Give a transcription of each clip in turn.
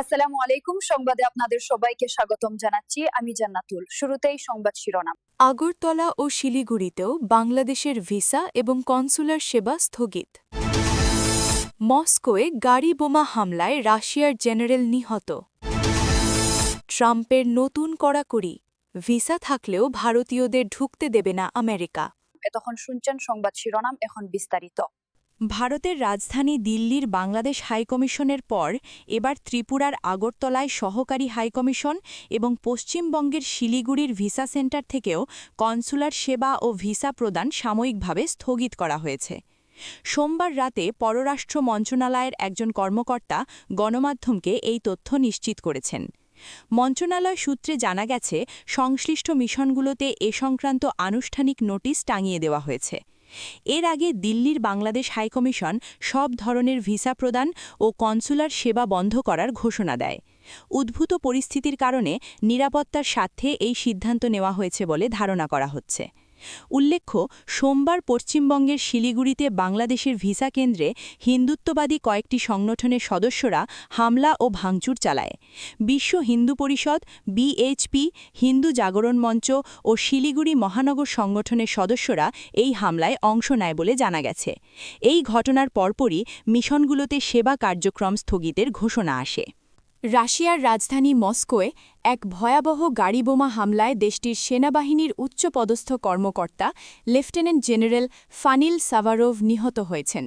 আসসালামু আলাইকুম। সংবাদে আপনাদের সবাইকে স্বাগতম জানাচ্ছি। আমি জান্নাতুল। শুরুতেই সংবাদ শিরোনাম। আগরতলা ও শিলিগুড়িতেও বাংলাদেশের ভিসা এবং কনসুলার সেবা স্থগিত। মস্কোয়ে গাড়ি বোমা হামলায় রাশিয়ার জেনারেল নিহত। ট্রাম্পের নতুন কড়াকড়ি। ভিসা থাকলেও ভারতীয়দের ঢুকতে দেবে না আমেরিকা। এতক্ষণ শুনছেন সংবাদ শিরোনাম। এখন বিস্তারিত। ভারতের রাজধানী দিল্লির বাংলাদেশ হাইকমিশনের পর এবার ত্রিপুরার আগরতলায় সহকারী হাইকমিশন এবং পশ্চিমবঙ্গের শিলিগুড়ির ভিসা সেন্টার থেকেও কনসুলার সেবা ও ভিসা প্রদান সাময়িকভাবে স্থগিত করা হয়েছে। সোমবার রাতে পররাষ্ট্র মন্ত্রণালয়ের একজন কর্মকর্তা গণমাধ্যমকে এই তথ্য নিশ্চিত করেছেন। মন্ত্রণালয় সূত্রে জানা গেছে, সংশ্লিষ্ট মিশনগুলোতে এ সংক্রান্ত আনুষ্ঠানিক নোটিশ টাঙিয়ে দেওয়া হয়েছে। এর আগে দিল্লির বাংলাদেশ হাইকমিশন সব ধরনের ভিসা প্রদান ও কনসুলার সেবা বন্ধ করার ঘোষণা দেয়। উদ্ভূত পরিস্থিতির কারণে নিরাপত্তার স্বার্থে এই সিদ্ধান্ত নেওয়া হয়েছে বলে ধারণা করা হচ্ছে। উল্লেখ্য, সোমবার পশ্চিমবঙ্গের শিলিগুড়িতে বাংলাদেশের ভিসা কেন্দ্রে হিন্দুত্ববাদী কয়েকটি সংগঠনের সদস্যরা হামলা ও ভাঙচুর চালায়। বিশ্ব হিন্দু পরিষদ, বিএইচপি, হিন্দু জাগরণ মঞ্চ ও শিলিগুড়ি মহানগর সংগঠনের সদস্যরা এই হামলায় অংশ নেয় বলে জানা গেছে। এই ঘটনার পরপরই মিশনগুলোতে সেবা কার্যক্রম স্থগিতের ঘোষণা আসে। রাশিয়ার রাজধানী মস্কোয় এক ভয়াবহ গাড়িবোমা হামলায় দেশটির সেনাবাহিনীর উচ্চপদস্থ কর্মকর্তা, লেফটেন্যান্ট জেনারেল ফানিল সাভারোভ নিহত হয়েছেন।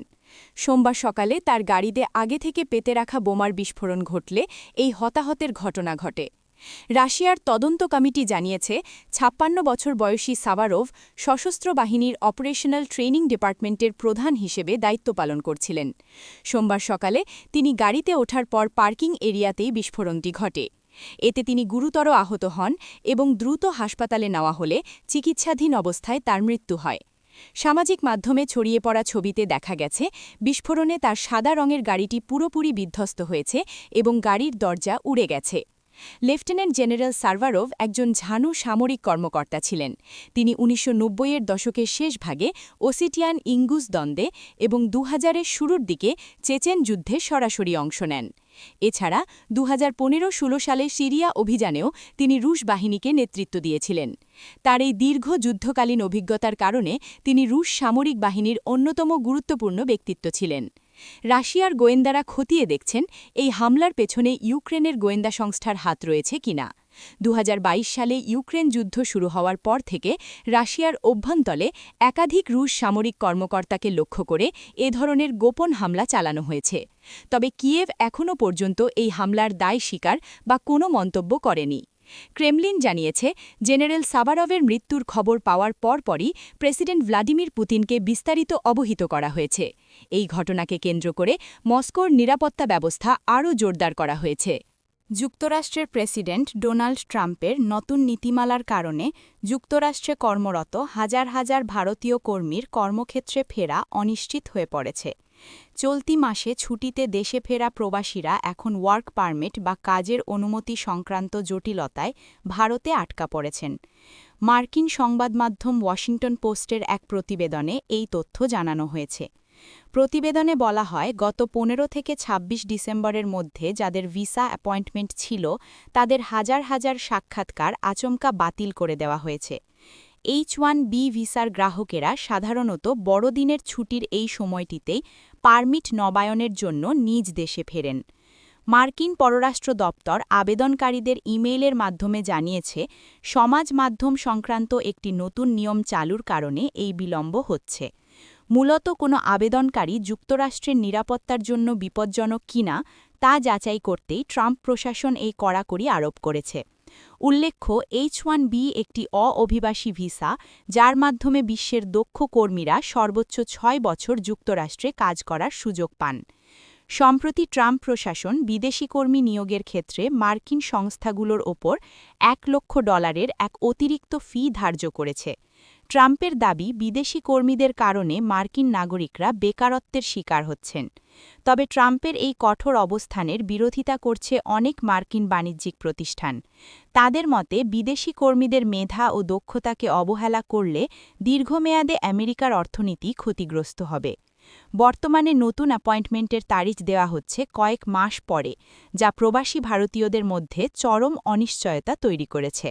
সোমবার সকালে তার গাড়িতে আগে থেকে পেতে রাখা বোমার বিস্ফোরণ ঘটলে এই হতাহতের ঘটনা ঘটে। রাশিয়ার তদন্ত কমিটি জানিয়েছে, ছাপ্পান্ন বছর বয়সী সাভারোভ সশস্ত্র বাহিনীর অপারেশনাল ট্রেনিং ডিপার্টমেন্টের প্রধান হিসেবে দায়িত্ব পালন করছিলেন। সোমবার সকালে তিনি গাড়িতে ওঠার পর পার্কিং এরিয়াতেই বিস্ফোরণটি ঘটে। এতে তিনি গুরুতর আহত হন এবং দ্রুত হাসপাতালে নেওয়া হলে চিকিৎসাধীন অবস্থায় তার মৃত্যু হয়। সামাজিক মাধ্যমে ছড়িয়ে পড়া ছবিতে দেখা গেছে, বিস্ফোরণে তার সাদা রঙের গাড়িটি পুরোপুরি বিধ্বস্ত হয়েছে এবং গাড়ির দরজা উড়ে গেছে। লেফটেন্যান্ট জেনারেল সার্ভারোভ একজন ঝানু সামরিক কর্মকর্তা ছিলেন। তিনি উনিশশো এর দশকের শেষ ভাগে ওসিটিয়ান ইঙ্গুস দ্বন্দ্বে এবং দু হাজারের শুরুর দিকে চেচেন যুদ্ধে সরাসরি অংশ নেন। এছাড়া দু হাজার সালে সিরিয়া অভিযানেও তিনি রুশ বাহিনীকে নেতৃত্ব দিয়েছিলেন। তার এই দীর্ঘ যুদ্ধকালীন অভিজ্ঞতার কারণে তিনি রুশ সামরিক বাহিনীর অন্যতম গুরুত্বপূর্ণ ব্যক্তিত্ব ছিলেন। রাশিয়ার গোয়েন্দারা খতিয়ে দেখছেন এই হামলার পেছনে ইউক্রেনের গোয়েন্দা সংস্থার হাত রয়েছে কিনা। দু হাজার বাইশ সালে ইউক্রেন যুদ্ধ শুরু হওয়ার পর থেকে রাশিয়ার অভ্যন্তলে একাধিক রুশ সামরিক কর্মকর্তাকে লক্ষ্য করে এ ধরনের গোপন হামলা চালানো হয়েছে। তবে কিয়েভ এখনও পর্যন্ত এই হামলার দায় স্বীকার বা কোনো মন্তব্য করেনি। ক্রেমলিন জানিয়েছে, জেনারেল সাবারভের মৃত্যুর খবর পাওয়ার পরপরই প্রেসিডেন্ট ভ্লাদিমির পুতিনকে বিস্তারিত অবহিত করা হয়েছে। এই ঘটনাকে কেন্দ্র করে মস্কোর নিরাপত্তা ব্যবস্থা আরও জোরদার করা হয়েছে। যুক্তরাষ্ট্রের প্রেসিডেন্ট ডোনাল্ড ট্রাম্পের নতুন নীতিমালার কারণে যুক্তরাষ্ট্রে কর্মরত হাজার হাজার ভারতীয় কর্মীর কর্মক্ষেত্রে ফেরা অনিশ্চিত হয়ে পড়েছে। চলতি মাসে ছুটিতে দেশে ফেরা প্রবাসীরা এখন ওয়ার্ক পারমিট বা কাজের অনুমতি সংক্রান্ত জটিলতায় ভারতে আটকা পড়েছেন। মার্কিন সংবাদমাধ্যম ওয়াশিংটন পোস্টের এক প্রতিবেদনে এই তথ্য জানানো হয়েছে। প্রতিবেদনে বলা হয়, গত পনেরো থেকে ২৬ ডিসেম্বরের মধ্যে যাদের ভিসা অ্যাপয়েন্টমেন্ট ছিল, তাদের হাজার হাজার সাক্ষাৎকার আচমকা বাতিল করে দেওয়া হয়েছে। এইচ ওয়ান বি ভিসার গ্রাহকেরা সাধারণত বড়দিনের ছুটির এই সময়টিতেই পারমিট নবায়নের জন্য নিজ দেশে ফেরেন। মার্কিন পররাষ্ট্র দপ্তর আবেদনকারীদের ইমেইলের মাধ্যমে জানিয়েছে, সমাজ মাধ্যম সংক্রান্ত একটি নতুন নিয়ম চালুর কারণে এই বিলম্ব হচ্ছে। মূলত কোনো আবেদনকারী যুক্তরাষ্ট্রের নিরাপত্তার জন্য বিপজ্জনক কিনা তা যাচাই করতেই ট্রাম্প প্রশাসন এই কড়াকড়ি আরোপ করেছে। উল্লেখ্য এইচ ওয়ান বি একটি অ-অভিবাসী ভিসা, যার মাধ্যমে বিশ্বের দক্ষ কর্মীরা সর্বোচ্চ ছয় বছর যুক্তরাষ্ট্রে কাজ করার সুযোগ পান। সম্প্রতি ট্রাম্প প্রশাসন বিদেশি কর্মী নিয়োগের ক্ষেত্রে মার্কিন সংস্থাগুলোর ওপর এক লক্ষ ডলারের এক অতিরিক্ত ফি ধার্য করেছে। ট্রাম্পের দাবি, বিদেশি কর্মীদের কারণে মার্কিন নাগরিকরা বেকারত্বের শিকার হচ্ছেন। তবে ট্রাম্পের এই কঠোর অবস্থানের বিরোধিতা করছে অনেক মার্কিন বাণিজ্যিক প্রতিষ্ঠান। তাদের মতে, বিদেশি কর্মীদের মেধা ও দক্ষতাকে অবহেলা করলে দীর্ঘমেয়াদে আমেরিকার অর্থনীতি ক্ষতিগ্রস্ত হবে। বর্তমানে নতুন অ্যাপয়েন্টমেন্টের তারিখ দেওয়া হচ্ছে কয়েক মাস পরে, যা প্রবাসী ভারতীয়দের মধ্যে চরম অনিশ্চয়তা তৈরি করেছে।